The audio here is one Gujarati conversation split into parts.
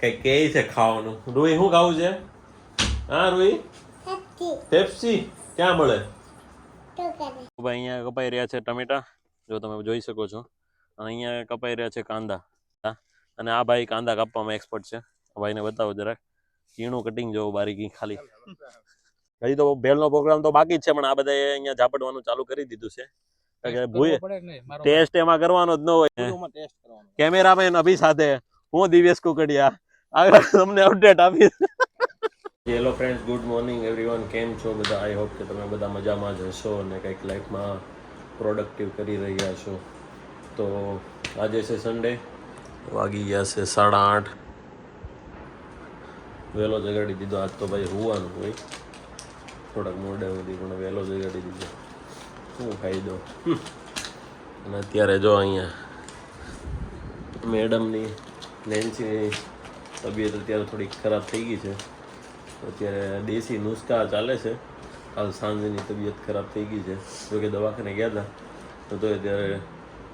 કઈ કે છે ખાવાનું? રૂઈ શું ખાવું છે? હા રૂઈ? પેપ્સી. ક્યાં મળે? ભાઈ અહીંયા કપાઈ રહ્યા છે ટમેટા. જો તમે જોઈ શકો છો. અને અહીંયા કપાઈ રહ્યા છે કાંદા. અને આ ભાઈ કાંદા કાપવામાં એક્સપર્ટ છે. આ ભાઈને બતાવો જરાક. ઝીણું કટિંગ જોવું બારીકી ખાલી. હજી તો ભેળનો પ્રોગ્રામ તો બાકી જ છે પણ આ બધાએ અહીંયા ઝાપડવાનું ચાલુ કરી દીધું છે. કે ભૂય ટેસ્ટ એમાં કરવાનો જ ન હોય. કેમેરામેન અભી સાથે. હું દિવ્યેશ કુકડિયા. આગળ તમને અપડેટ આપીશ hello friends good morning everyone કેમ છો બધા? આઈ હોપ કે તમે બધા મજામાં જ હશો અને કંઈક લાઈફમાં પ્રોડક્ટિવ કરી રહ્યા છો. તો આજે છે સન્ડે વાગી ગયા છે સાડા આઠ. વહેલો જગાડી દીધો. આજ તો ભાઈ હોવાનું હોય. થોડાક મોડે સુધી પણ વહેલો જગાડી દીધો. શું ફાયદો? અને અત્યારે જો અહીંયા મેડમની, નેન્સીની તબિયત અત્યારે થોડીક ખરાબ થઈ ગઈ છે. અત્યારે દેશી નુસ્ખા ચાલે છે. કાલ સાંજની તબિયત ખરાબ થઈ ગઈ છે. જોકે દવાખાને ગયા હતા તો અત્યારે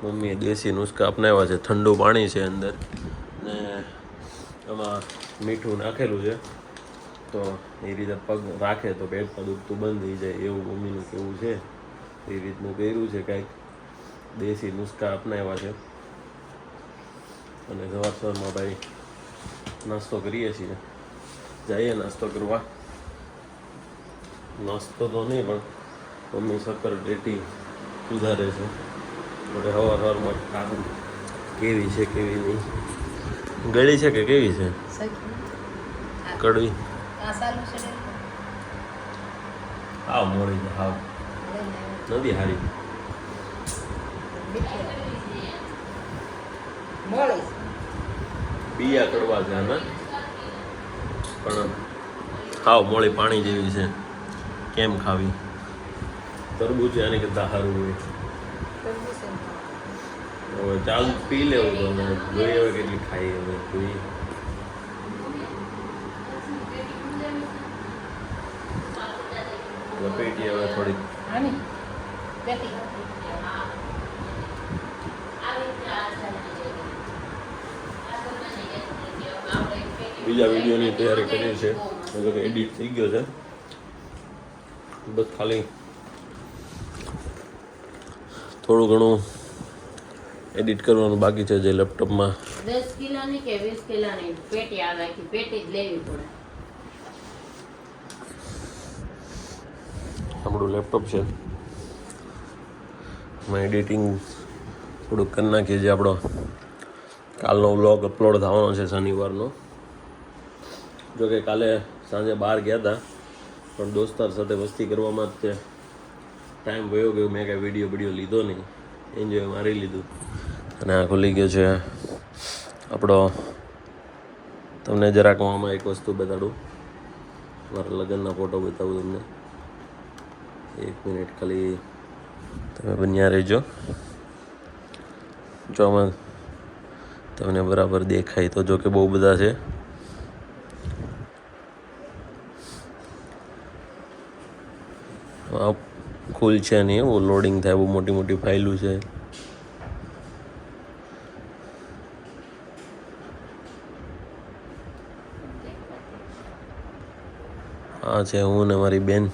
મમ્મીએ દેશી નુસ્ખા અપનાવ્યા છે. ઠંડુ પાણી છે અંદર. ને એમાં મીઠું નાખેલું છે. તો એ રીતે પગ રાખે તો પેટમાં દુખતું બંધ થઈ જાય. એવું મમ્મીનું કેવું છે. એ રીતનું કર્યું છે કાંઈક. દેશી નુસ્ખા અપનાવ્યા છે. અને સવાર સવારમાં ભાઈ નાસ્તો કરીએ છીએ. જઈએ નાસ્તો કરવા. નાસ્તો તો નહીં પણ મમ્મી શક્કર ટેટી સુધારે છે. એટલે હવાર હવારમાં ખાવું કેવી છે કેવી નહીં. ગળી છે કે કેવી છે? કડવી. હા મોડી છે હાવ. નથી હારી. બીયા કડવા છે આના પણ ખાવ મોળી પાણી જેવી છે. કેમ ખાવી? તરબૂચ આની કરતાં સારું હોય. હવે ચાલ પી લેવું તો અમે. જોઈએ હવે કેટલી ખાઈ હવે જોઈએ. લપેટી હવે થોડીક. બીજા વિડીયોની તૈયારી કરી છે એટલે એડિટ થઈ ગયો છે. બસ ખાલી થોડું ઘણું એડિટ કરવાનું બાકી છે જે લેપટોપમાં દસ કિલોની કે વીસ કિલોની પેટી આવે કે પેટી જ લેવી પડે. આપણું લેપટોપ છે. એમાં એડિટિંગ થોડુંક કરી નાખીએ જે આપણો. કાલનો વ્લોગ અપલોડ થવાનો છે શનિવારનો. જો કે કાલે સાંજે બહાર ગયા હતા, પણ દોસ્તાર સાથે મસ્તી કરવામાં જ તે ટાઈમ વયો ગયો. મેં કાંઈ વીડિયો વીડિયો લીધો નહીં. એન્જોય મારી લીધું. અને આ ખુલી ગયો છે આપણો, તમને જરાક હું આમાં એક વસ્તુ બતાડું. મારા લગ્નના ફોટો બતાવું તમને. એક મિનિટ ખાલી તમે બન્યા રહેજો. જો આમાં તમને બરાબર દેખાય તો જો કે બહુ બધા છે આ ખુલ છે નહીં એવું? લોડિંગ થાય, બહુ મોટી મોટી ફાઇલું છે. આ છે હું ને મારી બેન.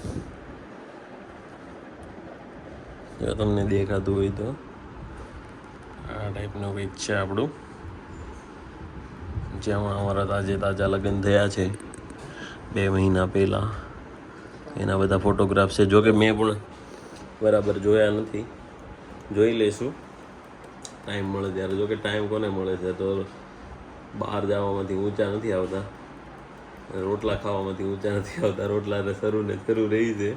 જો તમને દેખાતું હોય તો. આ ટાઈપનું કંઈક છે આપણું. જેમાં અમારા તાજે તાજા લગ્ન થયા છે. બે મહિના પહેલાં. એના બધા ફોટોગ્રાફ છે. જોકે મેં પણ બરાબર જોયા નથી. જોઈ લઈશું. ટાઈમ મળે ત્યારે. જોકે ટાઈમ કોને મળે છે? તો બહાર જવામાંથી ઊંચા નથી આવતા. રોટલા ખાવામાંથી ઊંચા નથી આવતા. રોટલા તો શરૂ ને શરૂ રહી છે.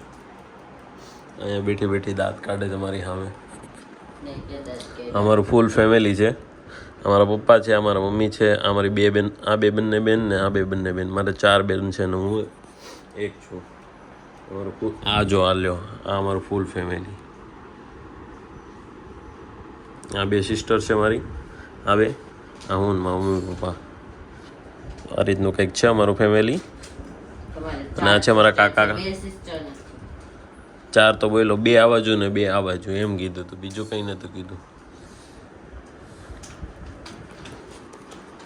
અહીંયા બેઠી બેઠી દાંત કાઢે છે મારી સામે. અમારું ફૂલ ફેમિલી છે. અમારા પપ્પા છે, અમારા મમ્મી છે, અમારી બે બેન, આ બે બંને બેન ને આ બે બંને બેન. મારે ચાર બેન છે ને હું એક છું. અમારું આ જો આ લ્યો આ અમારું ફૂલ ફેમિલી આ બે સિસ્ટર છે મારી. આ બે આ હું મારા મમ્મી પપ્પા. આ રીતનું કંઈક છે અમારું ફેમિલી અને આ છે મારા કાકા ચાર તો બોલો બે આ બાજુ ને બે આ બાજુ એમ કીધું હતું બીજું કંઈ નહોતું કીધું.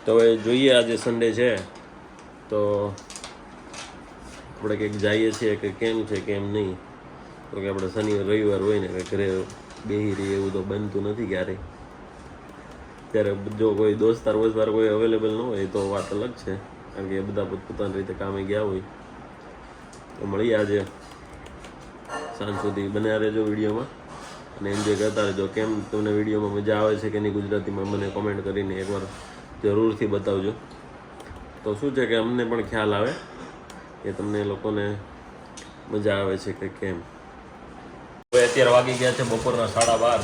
તો તો હવે જોઈએ આજે સન્ડે છે. તો આપણે કંઈક જઈએ છીએ કે કેમ છે, કેમ નહીં. તો કે આપણે શનિવાર, રવિવાર હોય ને કે ઘરે બેહી રહીએ એવું તો બનતું નથી ક્યારેય ત્યારે જો કોઈ દોસ્તાર વોસ્તાર કોઈ અવેલેબલ ન હોય તો વાત અલગ છે. કારણ કે એ બધા પોતપોતાની રીતે કામે ગયા હોય. તો મળીએ આજે સાંજ સુધી. બન્યા રહેજો વિડીયોમાં. અને એન્જોય કરતા રહેજો. કેમ તમને વિડીયોમાં મજા આવે છે કે નહીં ગુજરાતીમાં, મને કોમેન્ટ કરીને એકવાર જરૂરથી બતાવજો. તો શું છે કે અમને પણ ખ્યાલ આવે. કે તમને લોકોને મજા આવે છે કે કેમ. હવે અત્યારે વાગી ગયા છે બપોરના સાડા બાર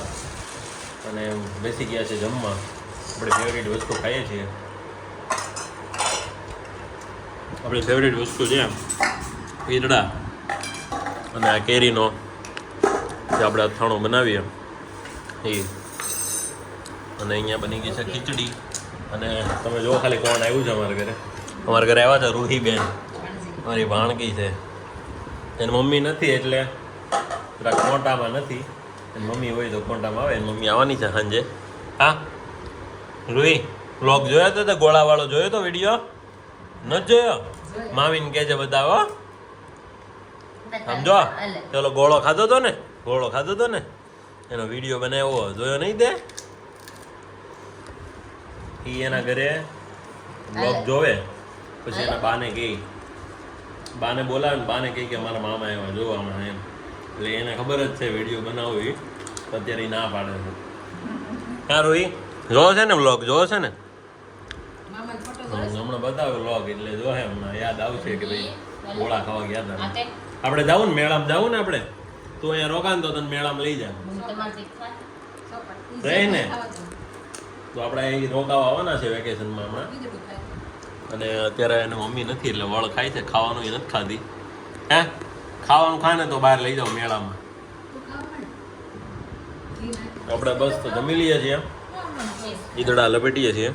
અને બેસી ગયા છે જમવા. આપણે ફેવરેટ વસ્તુ ખાઈએ છીએ. આપણી ફેવરેટ વસ્તુ છે ઈદડા અને આ કેરીનો જે આપણે અથાણું બનાવીએ એ. અને અહીંયા બની ગઈ છે ખીચડી. અને તમે જો ખાલી કોણ આવ્યું છે અમારા ઘરે. અમારા ઘરે આવ્યા છે રૂહીબેન. મારી વાણગી છે. એની મમ્મી નથી એટલે પેલા કોંટામાં નથી. એની મમ્મી હોય તો કોંટામાં આવે. એની મમ્મી આવવાની છે સાંજે. હા? રૂહી બ્લોગ જોયો તો ગોળાવાળો જોયો તો વીડિયો ન જોયો? મામીને કહે છે બતાવો. સમજો? ચલો ગોળો ખાધો તો ને? ગોળો ખાધો તો ને? એનો વીડિયો બનાવ્યો જોયો નહીં તે? ઈ એના ઘરે બ્લોગ જોવે. પછી એના બાને કહી. બાને બોલાવે ને બાને કહી કે મારા મામા આવ્યા જોવા હમણાં એમ. એટલે એને ખબર જ છે વીડિયો બનાવવી તો અત્યારે ના પાડે છે. સારું એ જોવો છે ને બ્લોગ જોવો છે ને? હમણાં બતાવ્યો લોક એટલે જોહે હમણાં યાદ આવશે કે ભાઈ ગોળા ખાવા ગયા હતા આપણે જાવું ને મેળામાં જાવું ને આપણે? તું અહીંયા રોકાન તો તને મેળામાં લઈ જા. રહે ને? તો આપણે અહીં રોકાવા આવવાના છે વેકેશનમાં હમણાં? અને અત્યારે એને મમ્મી નથી એટલે વળ ખાય છે, ખાવાનું એ નથી ખાધી. હે? ખાવાનું ખાય ને તો બહાર લઈ જાઓ મેળામાં. આપણે બસ તો જમી લઈએ છીએ. ઈદડા લપેટીએ છીએ.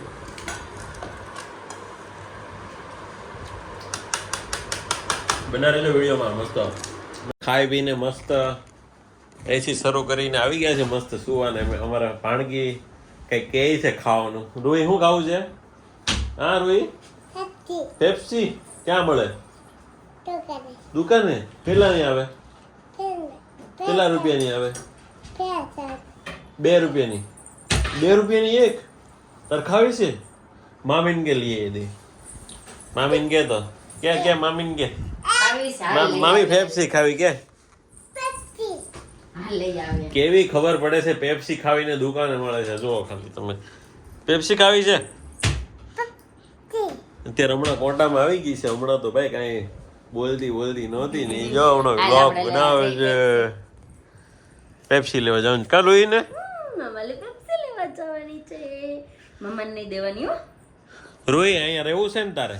બના વિડીયોમાં મસ્ત. ખાઈ પીને મસ્ત. એસી શરૂ કરીને આવી ગયા છે મસ્ત સુવાને. અમારા ભાણગી કઈ કહે છે ખાવાનું. રૂઈ શું ખાવું છે? હા રૂઈ પેપ્સી ક્યાં મળે? દુકાને. કેટલાની આવે? કેટલા રૂપિયાની આવે? બે રૂપિયાની. બે રૂપિયાની એક? તરખાવી છે? મામીન કે લઈએ દે મામીન કે તો કે કે મામીન કે મામી પેપ્સી ખાવી કે? હાલ લઈ આવે. કેવી ખબર પડે છે પેપ્સી ખાવીને દુકાને મળે છે? જુઓ ખાલી તમે. પેપ્સી ખાવી છે? અત્યારે હમણાં કોટામાં આવી ગઈ છે. હમણાં તો ભાઈ કાંઈ બોલતી બોલતી નહોતી ને જો હમણાં લેવા બનાવે છે. પેપ્સી લેવા જવાનું. કાલ ને? મામાલે પેપ્સી લેવા જવાની છે. મમ્માને નહીં દેવાની હો. રોઈ અહીંયા રહેવું છે ને તારે?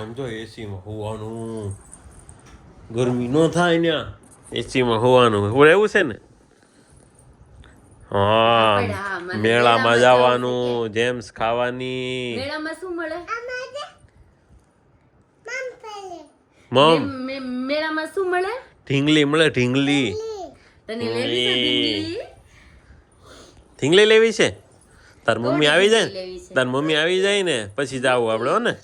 એમ જો એસીમાં હોવાનું. ગરમી ન થાય ને એસીમાં હોવાનું. હું રહેવું છે ને? હા મેળામાં જવાનું જેમ્સ ખાવાની. મેળામાં શું મળે? મમ. મે- મે- મેળામાં શું મળે? ઢીંગલી મળે ઢીંગલી. તને લેવી છે ઢીંગલી? ઢીંગલી? લેવી છે? તાર મમ્મી આવી જાય ને. તાર મમ્મી આવી જાય ને પછી જાવું આપણે હો ને?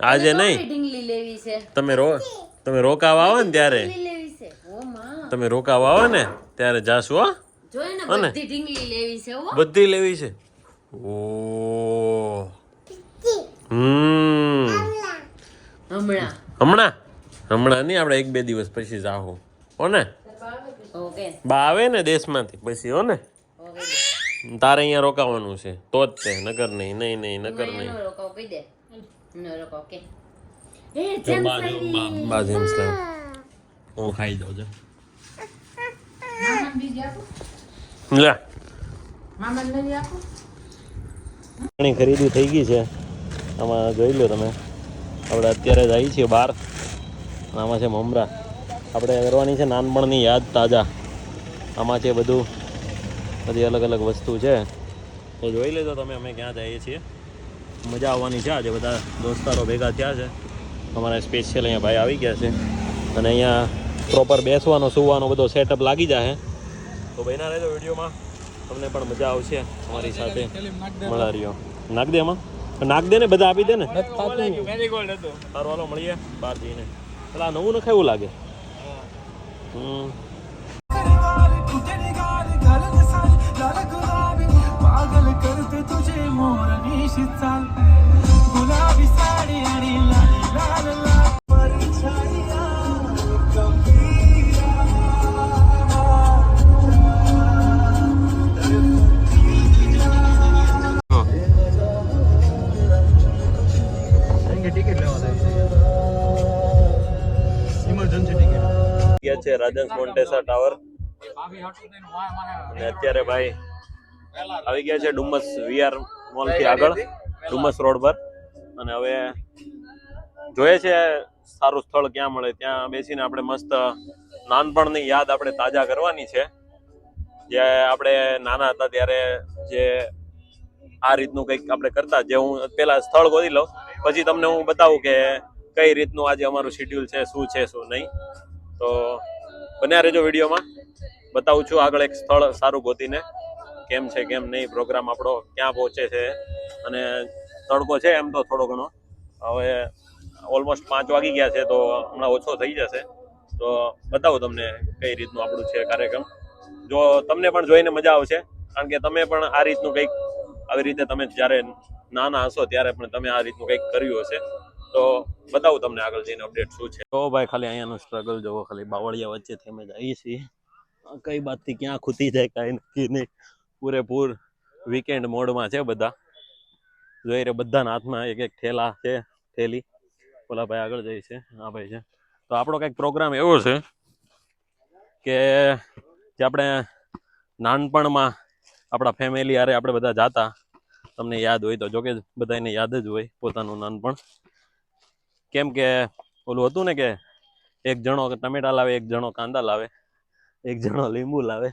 આજે નહીં. ઢીંગલી લેવી છે? તમે રો તમે રોકાવા આવો ને ત્યારે. ઢીંગલી લેવી છે. ઓ માં. તમે રોકાવા આવો ને ત્યારે જાશું હો. અને? બધી ઢીંગલી લેવી છે હો. બધી લેવી છે. ઓ. હમ. હમણાં. હમણાં? હમણાં નહીં આપણે એક બે દિવસ પછી જાહો હો ને? બા આવે ને દેશમાંથી પછી હો ને? તારે અહીંયા રોકાવાનું છે. તો જ તે નગર નહીં નહીં નહીં નગર નહીં. છે હું ખાઈ જાઉં છું લે ઘણી ખરીદી થઈ ગઈ છે. આમાં જોઈ લો તમે. આપણે અત્યારે જઈએ છીએ બહાર. આમાં છે મમરા. આપણે કરવાની છે નાનપણની યાદ તાજા. આમાં છે બધું. બધી અલગ અલગ વસ્તુ છે. તો જોઈ લેજો તમે, અમે ક્યાં જઈએ છીએ. મજા આવવાની છે આજે બધા દોસ્તારો ભેગા થયા છે. અમારા સ્પેશિયલ અહીંયા ભાઈ આવી ગયા છે. અને અહીંયા પ્રોપર બેસવાનો, સુવાનો બધો સેટઅપ લાગી જાય તો બહેના રહેજો વિડીયોમાં. તમને પણ મજા આવશે અમારી સાથે. મળા રહ્યો. નાખ દે એમાં. નાખ દે ને બધા આપી દે ને. સારું હાલો મળીએ બહાર જઈને. પેલા નવું નખાય એવું લાગે? હમ. રાજન મોન્ટેસા ટાવર અને અત્યારે ભાઈ આવી ગયા છે ડુમસ વીઆર મોલથી આગળ, ડુમસ રોડ પર. અને હવે જોઈએ છે સારું સ્થળ ક્યાં મળે. ત્યાં બેસીને આપણે મસ્ત નાનપણની યાદ આપણે તાજા કરવાની છે. જે આપણે નાના હતા ત્યારે જે આ રીતનું કંઈક આપણે કરતા, જે હું પેલા સ્થળ ગોતી લઉં, પછી તમને હું બતાવું કે કઈ રીતનું આજે અમારું શેડ્યુલ છે, શું છે, શું નહીં. તો બન્યા રહેજો વિડીયોમાં. બતાવું છું આગળ એક સ્થળ સારું ગોતીને. કેમ છે, કેમ નહીં પ્રોગ્રામ આપણો ક્યાં પહોંચે છે અને તડકો છે એમ તો થોડો ઘણો. હવે ઓલમોસ્ટ પાંચ વાગી ગયા છે તો હમણાં ઓછો થઈ જશે. તો બતાવું તમને કઈ રીતનું આપણું છે કાર્યક્રમ. જો તમને પણ જોઈને મજા આવશે, કારણ કે તમે પણ આ રીતનું કંઈક આવી રીતે તમે જ્યારે નાના હશો ત્યારે પણ તમે આ રીતનું કંઈક કર્યું હશે. તો બતાવું તમને આગળ જઈને અપડેટ શું છે. તો ભાઈ, ખાલી અહીંયાનું સ્ટ્રગલ જોવો, ખાલી બાવળિયા વચ્ચેથી અમે જઈએ છીએ. કઈ બાતથી ક્યાં ખૂતી જાય, કાંઈ નક્કી નહીં. પૂરેપૂર વીકેન્ડ મોડમાં છે બધા. જોઈ રહ્યા બધાના હાથમાં એક એક થેલા છે, થેલી. ઓલા ભાઈ આગળ જાય છે, આ ભાઈ છે. તો આપણો કંઈક પ્રોગ્રામ એવો છે કે જે આપણે નાનપણમાં આપણા ફેમિલી હારે આપણે બધા જાતા. તમને યાદ હોય તો, જોકે બધાને યાદ જ હોય પોતાનું નાનપણ. કેમ કે ઓલું હતું ને કે એક જણો ટમેટા લાવે, એક જણો કાંદા લાવે, એક જણો લીંબુ લાવે.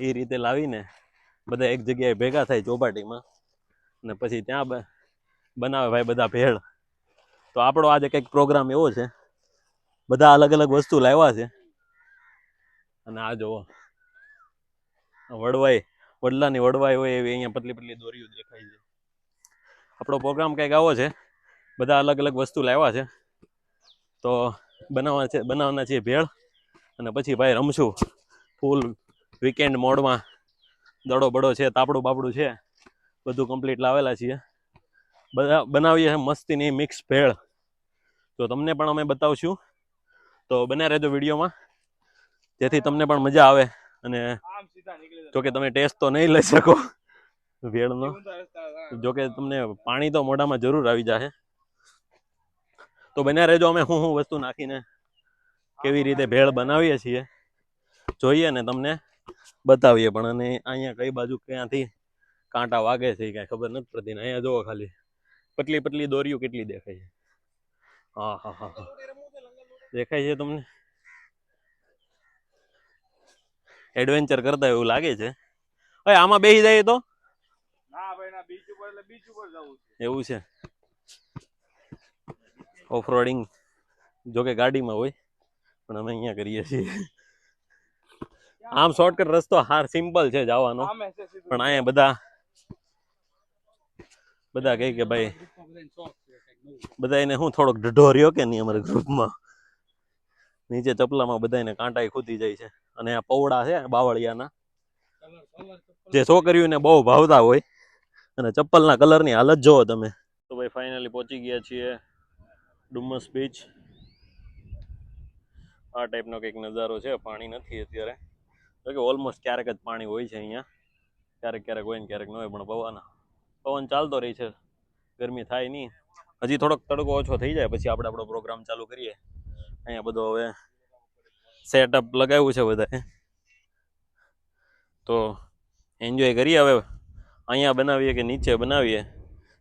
એ રીતે લાવીને બધા એક જગ્યાએ ભેગા થાય ચોપાટીમાં ને પછી ત્યાં બનાવે ભાઈ બધા ભેળ. તો આપણો આજે કંઈક પ્રોગ્રામ એવો છે. બધા અલગ અલગ વસ્તુ લાવ્યા છે. અને આ જુઓ. વડવાઈ, વડલાની વડવાઈ હોય એવી અહીંયા પતલી પતલી દોરીઓ દેખાય છે. આપણો પ્રોગ્રામ કંઈક આવો છે. બધા અલગ અલગ વસ્તુ લાવ્યા છે. તો બનાવવા છે, બનાવવાના છીએ ભેળ અને પછી ભાઈ રમશું. ફૂલ વીકેન્ડ મોડમાં દડો બડો છે, તાપડું બાપડું છે. બધું કમ્પ્લીટ લાવેલા છીએ. બધા બનાવીએ મસ્તીની મિક્સ ભેળ. તો તમને પણ અમે બતાવશું. તો બન્યા રહેજો વિડીયોમાં. જેથી તમને પણ મજા આવે અને જોકે તમે ટેસ્ટ તો નહીં લઈ શકો ભેળનો. જોકે તમને પાણી તો મોઢામાં જરૂર આવી જાય તો બન્યા રહેજો અમે હું હું વસ્તુ નાખીને કેવી રીતે ભેળ બનાવીએ છીએ. જોઈએ ને તમને બતાવીએ પણ અને અહીંયા કઈ બાજુ ક્યાંથી કાંટા વાગે છે કાંઈ ખબર નથી પડતી ને અહીંયા જુઓ ખાલી. પતલી પતલી દોરીઓ કેટલી દેખાય છે. હા હા હા દેખાય છે તમને? એડવેન્ચર કરતા એવું લાગે છે. હવે આમાં બેસી જાય તો? જવું એવું છે. ઓફ રોડિંગ જોકે ગાડીમાં હોય પણ અમે અહીંયા કરીએ છીએ. આમ શોર્ટકટ રસ્તો હાર સિમ્પલ છે જવાનો. પણ અહીંયા બધા બધા કહે કે ભાઈ બધા એને હું થોડોક ઢઢો રહ્યો કે નહીં અમારા ગ્રુપમાં નીચે ચપલામાં બધાને કાંટાઈ ખૂતી જાય છે. અને આ પૌડા છે બાવળિયાના. જે છોકરીઓને બહુ ભાવતા હોય. અને ચપ્પલના કલરની હાલત જોવો તમે. તો ભાઈ ફાઇનલી પહોંચી ગયા છીએ. ડુમસ બીચ આ ટાઈપનો કંઈક નજારો છે, પાણી નથી અત્યારે. તો કે ઓલમોસ્ટ ક્યારેક જ પાણી હોય છે અહીંયા. ક્યારેક ક્યારેક હોય ને ક્યારેક ન હોય, પણ પવન પવન ચાલતો રહી છે. ગરમી થાય નહીં. હજી થોડોક તડકો ઓછો થઈ જાય, પછી આપણે આપણો પ્રોગ્રામ ચાલુ કરીએ. અહીંયા બધો હવે સેટઅપ લગાવ્યું છે બધાએ. તો એન્જોય કરીએ હવે. અહીંયા બનાવીએ કે નીચે બનાવીએ?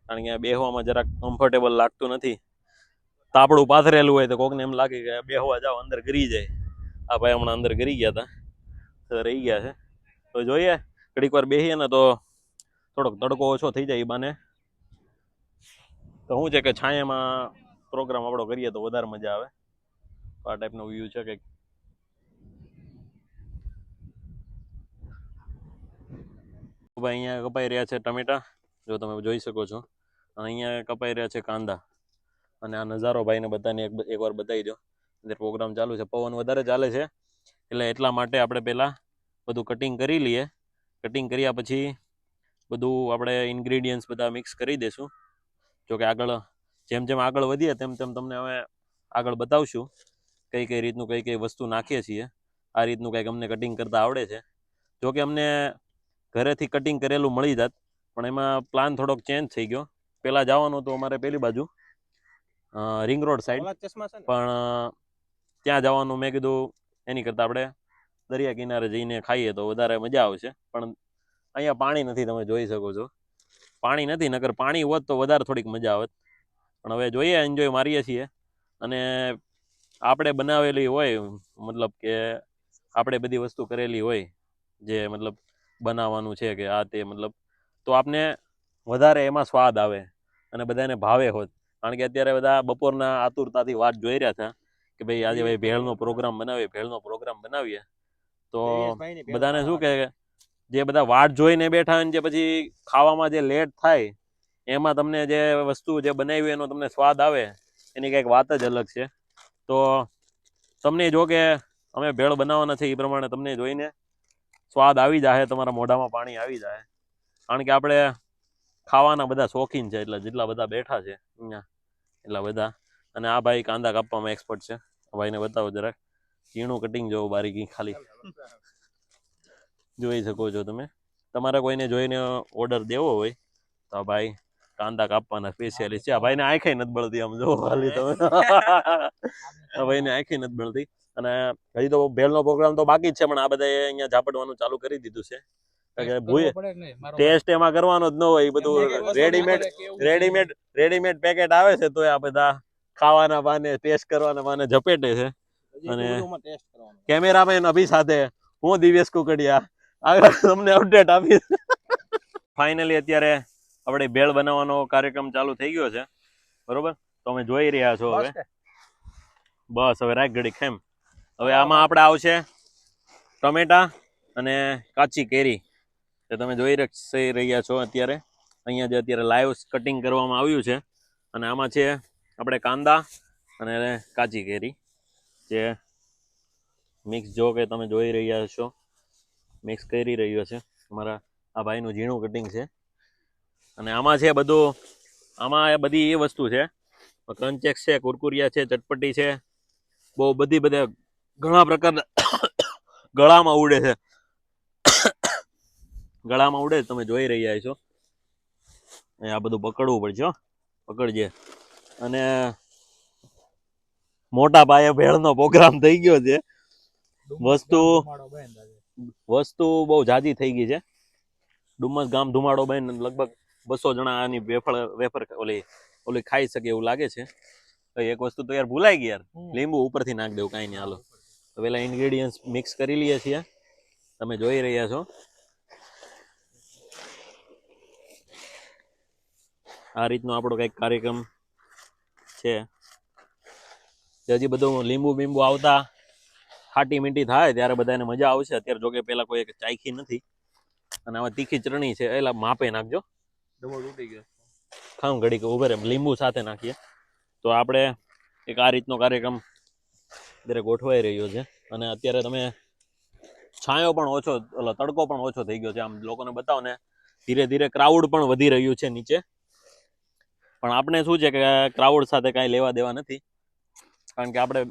કારણ કે બેહવામાં જરાક કમ્ફર્ટેબલ લાગતું નથી. તાપડું પાથરેલું હોય તો કોકને એમ લાગે કે બેહવા જાઓ, અંદર ગરી જાય. આ ભાઈ હમણાં અંદર ગરી ગયા હતા રહી ગયા છે. તો જોઈએ, ઘડીક વાર બેસીએ ને તો થોડોક તડકો ઓછો થઈ જાય એ બાને. તો શું છે કે છાયામાં પ્રોગ્રામ આપણો કરીએ તો વધારે મજા આવે. આ ટાઈપનો વ્યૂ છે કંઈક. ભાઈ અહીંયા કપાઈ રહ્યા છે ટમેટા. જો તમે જોઈ શકો છો. અને અહીંયા કપાઈ રહ્યા છે કાંદા. અને આ નજારો ભાઈને બધાને એક એકવાર બતાવી દો અંદર પ્રોગ્રામ ચાલુ છે, પવન વધારે ચાલે છે, એટલે એટલા માટે આપણે પહેલાં બધું કટિંગ કરી લઈએ. કટિંગ કર્યા પછી બધું આપણે ઇન્ગ્રીડિયન્ટ્સ બધા મિક્સ કરી દઈશું જોકે આગળ જેમ જેમ આગળ વધીએ તેમ તેમ તમને હવે આગળ બતાવશું કઈ કઈ રીતનું કઈ કઈ વસ્તુ નાખીએ છીએ. આ રીતનું કંઈક અમને કટિંગ કરતા આવડે છે. જોકે અમને ઘરેથી કટિંગ કરેલું મળી જાત, પણ એમાં પ્લાન થોડોક ચેન્જ થઈ ગયો. પહેલાં જવાનું હતું અમારે પેલી બાજુ. રિંગ રોડ સાઈડ પણ ત્યાં જવાનું મેં કીધું એની કરતાં આપણે દરિયા કિનારે જઈને ખાઈએ તો વધારે મજા આવશે. પણ અહીંયા પાણી નથી તમે જોઈ શકો છો. પાણી નથી નકર પાણી હોત તો વધારે થોડીક મજા આવત. પણ હવે જોઈએ એન્જોય મારીએ છીએ. અને આપણે બનાવેલી હોય મતલબ કે આપણે બધી વસ્તુ કરેલી હોય જે મતલબ બનાવવાનું છે કે આ તે મતલબ તો આપને વધારે એમાં સ્વાદ આવે અને બધાને ભાવે હોત. કારણ કે અત્યારે બધા બપોરના આતુરતાથી વાત જોઈ રહ્યા હતા કે ભાઈ આજે ભાઈ ભેળનો પ્રોગ્રામ બનાવીએ ભેળનો પ્રોગ્રામ બનાવીએ. તો બધાને શું કહે કે જે બધા વાટ જોઈને બેઠા હોય ને જે પછી ખાવામાં જે લેટ થાય એમાં તમને જે વસ્તુ જે બનાવી એનો તમને સ્વાદ આવે એની કંઈક વાત જ અલગ છે. તો તમને જો કે અમે ભેળ બનાવવાના છે એ પ્રમાણે તમને જોઈને સ્વાદ આવી જાય તમારા મોઢામાં પાણી આવી જાય કારણ કે આપણે ખાવાના બધા શોખીન છે એટલે જેટલા બધા બેઠા છે અહીંયા. એટલા બધા. અને આ ભાઈ કાંદા કાપવામાં એક્સપર્ટ છે. ભાઈને બતાવો જરાક. ઝીણું કટિંગ જોવો બારીકી ખાલી. જોઈ શકો છો તમે. તમારે કોઈને જોઈને ઓર્ડર દેવો હોય, તો ભાઈ કાંદા કાપવાના સ્પેશિયાલિસ્ટ છે. આ ભાઈને આંખે નથી બળતી આમ જો ખાલી તમે. આ ભાઈને આંખે નથી બળતી. અને હજી તો ભેળનો પ્રોગ્રામ તો બાકી જ છે, પણ આ બધા અહીંયા ઝાપડવાનું ચાલુ કરી દીધું છે. ટેસ્ટ એમાં કરવાનો જ ન હોય બધું રેડીમેડ રેડીમેડ રેડીમેડ પેકેટ આવે છે તોય આ બધા ખાવાના બાને ટેસ્ટ કરવાના બાને ઝપેટે છે. અને-. કેમેરામેન અભી સાથે હું દિવ્યેશ કુકડિયા. આગળ તમને અપડેટ આપીશ. ફાઇનલી અત્યારે આપણે ભેળ બનાવવાનો કાર્યક્રમ ચાલુ થઈ ગયો છે. બરોબર? તો અમે જોઈ રહ્યા છો હવે. બસ બસ હવે રાખ ઘડી ખેમ હવે આમાં આપણે આવશે ટમેટા અને કાચી કેરી. જે તમે જોઈ રહ- રહ્યા છો અત્યારે. અહીંયા જે અત્યારે લાઈવ કટિંગ કરવામાં આવ્યું છે. અને આમાં છે આપણે કાંદા અને કાચી કેરી. જે મિક્સ જો કે તમે જોઈ રહ્યા છો. મિક્સ કરી રહ્યો છે અમારા આ ભાઈનું ઝીણું કટિંગ છે. અને આમાં છે બધું, આમાં બધી એ વસ્તુ છે. ક્રંચેક્સ છે, કુરકુરિયા છે, ચટપટી છે. બહુ બધી બધા ઘણા પ્રકારના ગળામાં ઉડે છે. ગળામાં ઉડે તમે જોઈ રહ્યા છો. આ બધું પકડવું પડશે પકડજે. અને મોટા પાયે ભેળનો પ્રોગ્રામ થઈ ગયો છે. વસ્તુ- વસ્તુ બહુ જાજી થઈ ગઈ છે. ડુમ્મસ ગામ ધુમાડો બહેન લગભગ બસો જણા આની વેફળ વેફર ઓલી ઓલી ખાઈ શકે એવું લાગે છે. તો એક વસ્તુ તો યાર ભૂલાઈ ગઈ યાર. લીંબુ ઉપરથી નાખ દેવું કાંઈ નહીં હાલો. તો પેલા ઇન્ગ્રેડિયન્ટ્સ મિક્સ કરી લઈએ છીએ. તમે જોઈ રહ્યા છો. આ રીતનો આપણો કંઈક કાર્યક્રમ છે. હજી બધું લીંબુ બીંબુ આવતા ખાટી મીઠી થાય ત્યારે બધાને મજા આવશે. અત્યારે જોકે પહેલાં કોઈ ચાખી નથી. અને આમાં તીખી ચટણી છે એલા માપે નાખજો. ડબો તૂટી ગયો. ખામ ઘડીક ઉભે રહે લીંબુ સાથે નાખીએ. તો આપણે એક આ રીતનો કાર્યક્રમ અત્યારે ગોઠવાઈ રહ્યો છે. અને અત્યારે તમે છાંયો પણ ઓછો ઓલો તડકો પણ ઓછો થઈ ગયો છે. આમ લોકોને બતાવો ને ધીરે ધીરે ક્રાઉડ પણ વધી રહ્યું છે નીચે. પણ આપણે શું છે કે ક્રાઉડ સાથે કાંઈ લેવા દેવા નથી. કારણ કે આપણે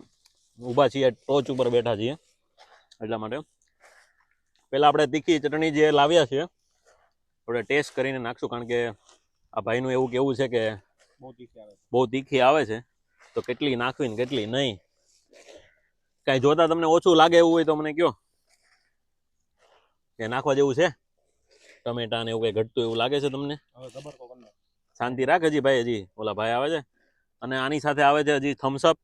ઊભા છીએ ટોચ ઉપર બેઠા છીએ એટલા માટે. પહેલાં આપણે તીખી ચટણી જે લાવ્યા છે આપણે ટેસ્ટ કરીને નાખશું. કારણ કે આ ભાઈનું એવું કેવું છે કે બહુ તીખી આવે બહુ તીખી આવે છે તો કેટલી નાખવી ને કેટલી નહીં. કાંઈ જોતા તમને ઓછું લાગે એવું હોય તો મને કહો કે નાખવા જેવું છે? ટમેટા ને એવું કંઈ ઘટતું એવું લાગે છે તમને હવે જબરકો કરી નાખ. શાંતિ રાખ હજી ભાઈ હજી. ઓલા ભાઈ આવે છે. અને આની સાથે આવે છે હજી થમ્સઅપ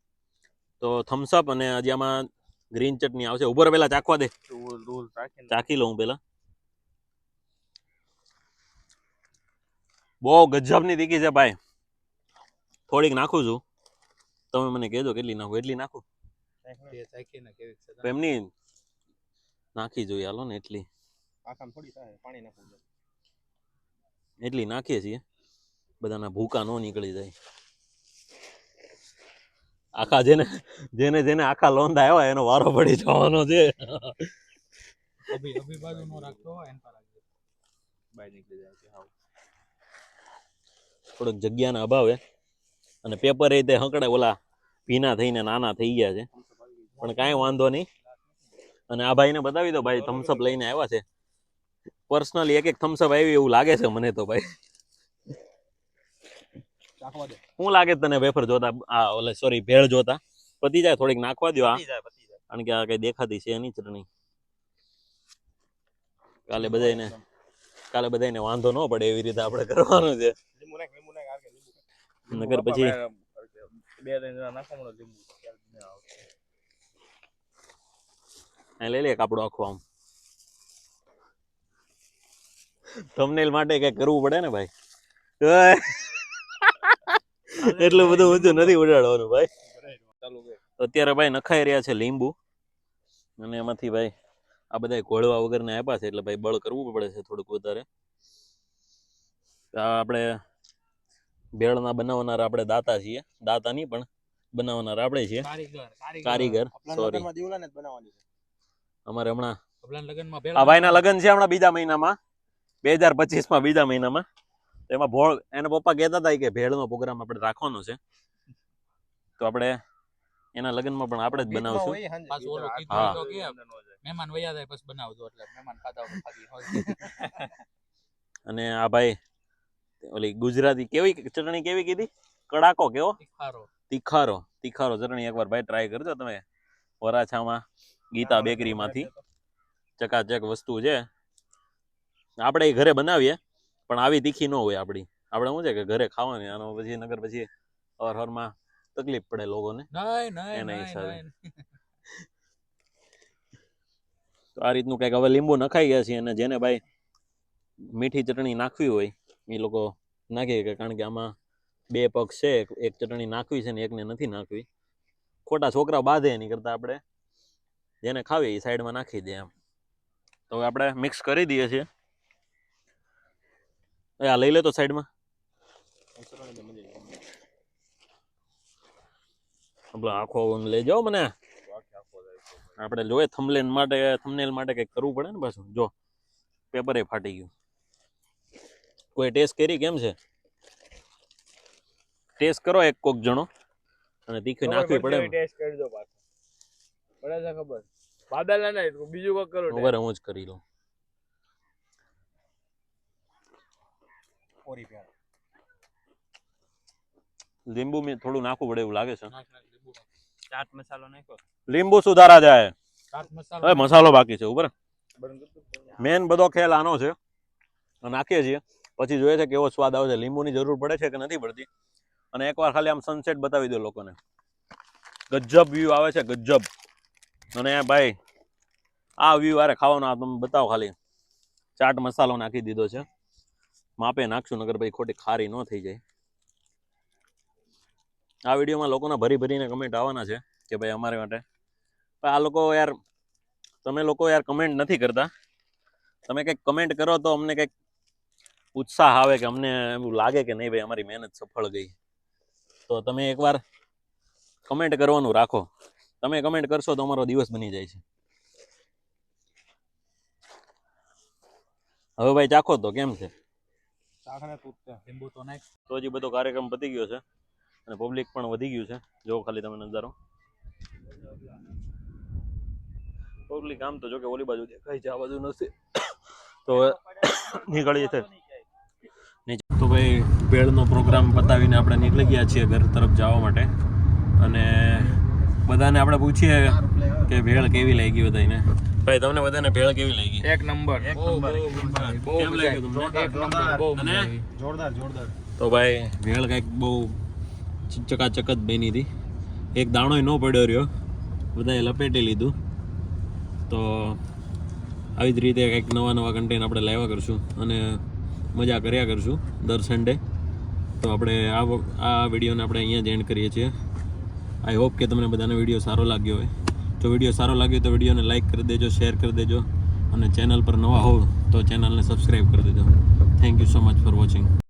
તો થમ્સઅપ અને હજી આમાં ગ્રીન ચટણી આવશે. ઉભર પેલા ચાખવા દે. ચાખી લઉં પેલા. બહુ ગજબની દીકી છે ભાઈ. થોડીક નાખું છું. તમે મને કહેજો કેટલી નાખું એટલી નાખું. એમની નાખી જોઈએ. હાલો ને એટલી. એટલી નાખીએ છીએ. બધાના ભૂકા ન નીકળી જાય. આખા જેને જેને જેને આખા લોંદા આવ્યા એનો વારો પડી જવાનો છે. અભી અભી બાજુ નો રાખતો એન પર રાખજો નીકળી જાય છે હાવ. થોડોક જગ્યાના અભાવે. અને પેપર એ તે હંકડે ઓલા ભીના થઈને નાના થઈ ગયા છે. પણ કાંઈ વાંધો નહીં. અને આ ભાઈને બતાવી દો ભાઈ થમ્સઅપ લઈને આવ્યા છે. પર્સનલી એક એક થમ્સઅપ આવી એવું લાગે છે મને તો ભાઈ. શું લાગે તને વેફર જોતા આ ઓલે સોરી ભેળ જોતા? પતી જાય થોડીક નાખવા દો આ. કારણ કે આ કઈ દેખાતી છે એની ચટણી. કાલે બધાને કાલે બધાને વાંધો ન પડે એવી રીતે આપણે કરવાનું છે. નકર પછી લઈ લે કાપડો આખો આમ. થંબનેલ માટે કઈ કરવું પડે ને ભાઈ. એટલું બધું ઊંચું નથી ઉડાડવાનું ભાઈ. અત્યારે ભાઈ નખાઈ રહ્યા છે લીંબુ. અને એમાંથી ભાઈ આ બધા ઘોળવા વગરને આપ્યા છે એટલે ભાઈ બળ કરવું પડે છે થોડુંક વધારે. આપણે ભેળના બનાવનાર આપણે દાતા છીએ. દાતા નહીં પણ બનાવનાર આપણે છીએ. કારીગર સોરી અમારે હમણાં આ ભાઈના લગ્ન છે હમણાં બીજા મહિનામાં. બે હજાર પચીસમાં બીજા મહિનામાં. એમાં ભોળ એના પપ્પા કહેતા હતા કે ભેળનો પ્રોગ્રામ આપણે રાખવાનો છે. તો આપણે એના લગ્નમાં પણ આપણે જ બનાવશું. પાછું ઓલું કીધું હા. કે મહેમાન વયા જાય પછી બનાવજો એટલે મહેમાન ખાધા હોય. અને આ ભાઈ ઓલી ગુજરાતી કેવી ચટણી કેવી કીધી? કડાકો કેવો? તીખારો. તીખારો તીખારો ચટણી એકવાર ભાઈ ટ્રાય કરજો તમે. વરાછામાં ગીતા બેકરીમાંથી ચકાચક વસ્તુ છે. આપણે ઘરે બનાવીએ. પણ આવી તીખી ન હોય આપણી આપણે શું છે કે ઘરે ખાવાની આનો પછી નગર પછી હવાર હવારમાં તકલીફ પડે લોકોને. એના હિસાબે. તો આ રીતનું કંઈક હવે લીંબુ નખાઈ ગયા છે અને જેને ભાઈ મીઠી ચટણી નાખવી હોય એ લોકો નાખી કે કારણ કે આમાં બે પગ છે એક- એક ચટણી નાખવી છે ને એકને નથી નાખવી. ખોટા છોકરા બાંધે એની કરતાં આપણે. જેને ખાવી એ સાઈડમાં નાખી દે એમ. તો હવે આપણે મિક્સ કરી દઈએ છીએ. એ આ લઈ લે તો સાઈડમાં. આપણે આખો લઈ જાઓ મને. આપણે જોઈએ થમલેન માટે થમનેલ માટે કંઈક કરવું પડે ને પાછું. જો પેપર એ ફાટી ગયું. કોઈ ટેસ્ટ કરી કેમ છે? ટેસ્ટ કરો એક કોક જણો અને તીખી નાખવી પડે ટેસ્ટ કરી દો પાછો. પડે છે ખબર. બાદલ ના બીજું કોક કરો હું જ કરી લઉં. ઓરી પેર લીંબુ મેં થોડું નાખવું પડે એવું લાગે છે. નાખ, નાખ, લીંબુ નાખ. ચાટ મસાલો નાખો લીંબુ સુધારા જાય. ચાટ મસાલો હવે મસાલો બાકી છે ઉપર મેન બધો ખેલ આનો છે. નાખીએ છીએ. પછી જોઈએ છે કેવો સ્વાદ આવે છે. લીંબુની જરૂર પડે છે કે નથી પડતી? અને એકવાર ખાલી આમ સનસેટ બતાવી દો લોકોને. ગજબ વ્યૂ આવે છે ગજબ. અને ભાઈ આ વ્યૂ આરે ખાવાનો આ તમે બતાવો ખાલી. ચાટ મસાલો નાખી દીધો છે. માપે નાખશું નગર ભાઈ ખોટી ખારી ન થઈ જાય. આ વિડીયોમાં લોકોના ભરી ભરીને કમેન્ટ આવવાના છે કે ભાઈ અમારે માટે. પણ આ લોકો યાર, તમે લોકો યાર કમેન્ટ નથી કરતા. તમે કંઈક કમેન્ટ કરો તો અમને કંઈક ઉત્સાહ આવે કે અમને એવું લાગે કે નહીં ભાઈ અમારી મહેનત સફળ ગઈ. તો તમે એકવાર કમેન્ટ કરવાનું રાખો. તમે કમેન્ટ કરશો તો અમારો દિવસ બની જાય છે. હવે ભાઈ ચાખો તો કેમ છે? તો હજી બધો કાર્યક્રમ પતી ગયો છે અને પબ્લિક પણ વધી ગયું છે. જો ખાલી તમે નજારો. પબ્લિક આમ તો જો કે ઓલી બાજુ દેખાય છે આ બાજુ નથી. તો નીકળી નીકળીએ છે. નીચે તો ભાઈ ભેળનો પ્રોગ્રામ પતાવીને આપણે નીકળી ગયા છીએ ઘર તરફ જવા માટે. અને બધાને આપણે પૂછીએ કે ભેળ કેવી લાગી બધાને ભાઈ તમને બધાને ભેળ કેવી લાગી? એક નંબર. એક બહુ બહુ કેમ લાગ્યું તમને? એક નંબર. બહુ. જોરદાર જોરદાર. તો ભાઈ ભેળ કંઈક બહુ ચકાચક જ બની હતી. એક દાણોય ન પડ્યો રહ્યો. બધાએ લપેટી લીધું. તો આવી જ રીતે કંઈક નવા નવા કન્ટેન્ટ આપણે લાવ્યા કરશું અને મજા કર્યા કરશું દર સન્ડે તો આપણે આ આ વિડીયોને આપણે અહીંયા જ એન્ડ કરીએ છીએ. આઈ હોપ કે તમને બધાને વીડિયો સારો લાગ્યો હોય. જો વીડિયો સારો લાગ્યો તો વિડીયોને લાઈક કરી દેજો શેર કરી દેજો અને ચેનલ પર નવા હોવ તો ચેનલને સબસ્ક્રાઈબ કરી દેજો. Thank you so much for watching